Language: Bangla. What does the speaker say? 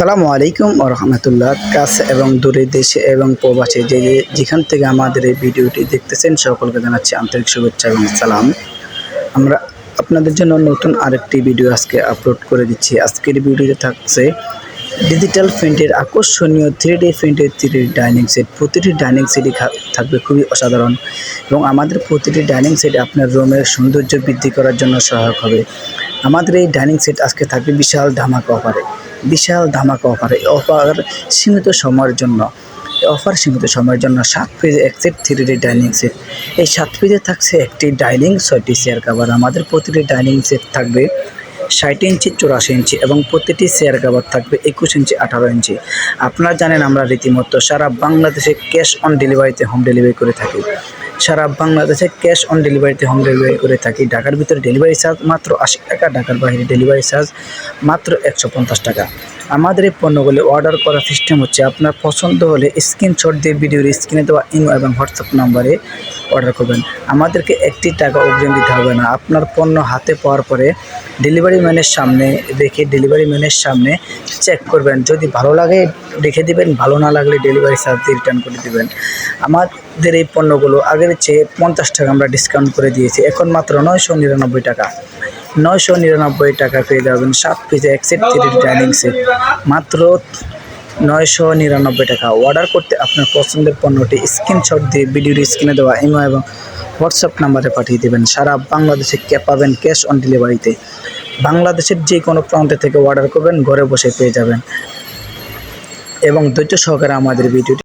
সালামু আলাইকুম রহমতুল্লাহ। কাছে এবং দূরে দেশে এবং প্রবাসে যে যেখান থেকে আমাদের এই ভিডিওটি দেখতেছেন, সকলকে জানাচ্ছি আন্তরিক শুভেচ্ছা এবং সালাম। আমরা আপনাদের জন্য নতুন আরেকটি ভিডিও আজকে আপলোড করে দিচ্ছি। আজকের ভিডিওতে থাকছে ডিজিটাল প্রিন্টের আকর্ষণীয় থ্রি ডি প্রিন্টের থ্রি ডি ডাইনিং সেট প্রতিটি ডাইনিং সেটই থাকবে খুবই অসাধারণ এবং আমাদের প্রতিটি ডাইনিং সেট আপনার রুমের সৌন্দর্য বৃদ্ধি করার জন্য সহায়ক হবে। আমাদের এই ডাইনিং সেট আজকে থাকবে বিশাল ধামাকা অফারে বিশাল ধামাকা অফার। এই অফার সীমিত সময়ের জন্য অফার সীমিত সময়ের জন্য সাত পেজে এক সেট থ্রি ডাইনিং সেট এই সাত পেজে থাকছে একটি ডাইনিং ছয়টি চেয়ার কাভার আমাদের প্রতিটি ডাইনিং সেট থাকবে ষাট ইঞ্চি চুরাশি ইঞ্চি এবং প্রতিটি চেয়ার কাভার থাকবে একুশ ইঞ্চি আঠারো ইঞ্চি আপনারা জানেন আমরা রীতিমতো সারা বাংলাদেশে ক্যাশ অন ডেলিভারিতে হোম ডেলিভারি করে থাকি। সারা বাংলাদেশে ক্যাশ অন ডেলিভারিতে হোম ডেলিভারি করে থাকি। ঢাকার ভিতরে ডেলিভারি চার্জ মাত্র আশি টাকা, ঢাকার বাইরে ডেলিভারি চার্জ মাত্র একশো পঞ্চাশ টাকা। আমাদের এই পণ্যগুলি অর্ডার করার সিস্টেম হচ্ছে, আপনার পছন্দ হলে স্ক্রিনশট দিয়ে ভিডিওর স্ক্রিনে দেওয়া ইমো এবং হোয়াটসঅ্যাপ নাম্বারে অর্ডার করবেন। আমাদেরকে একটি টাকা অগ্রিম দিতে হবে না। আপনার পণ্য হাতে পাওয়ার পরে ডেলিভারি ম্যানের সামনে রেখে ডেলিভারি ম্যানের সামনে চেক করবেন। যদি ভালো লাগে রেখে দিবেন, ভালো না লাগলে ডেলিভারি চার্জ দিয়ে রিটার্ন করে দিবেন। আমাদের এই পণ্যগুলো আগের চেয়ে পঞ্চাশ টাকা আমরা ডিসকাউন্ট করে দিয়েছি। এখন মাত্র নয়শো নিরানব্বই টাকা। নয়শো নিরানব্বই টাকা পেয়ে যাবেন সাত পিসে এক সেট থ্রি ডাইনিং সেট মাত্র নয়শো নিরানব্বই টাকা। অর্ডার করতে আপনার পছন্দের পণ্যটি স্ক্রিনশট দিয়ে ভিডিওর স্ক্রিনে দেওয়া ইমো এবং হোয়াটসঅ্যাপ নাম্বারে পাঠিয়ে দেবেন। সারা বাংলাদেশে কে পাবেন ক্যাশ অন ডেলিভারিতে বাংলাদেশের যে কোনো প্রান্ত থেকে অর্ডার করবেন, ঘরে বসে পেয়ে যাবেন। এবং ধৈর্য সহকারে আমাদের ভিডিওটি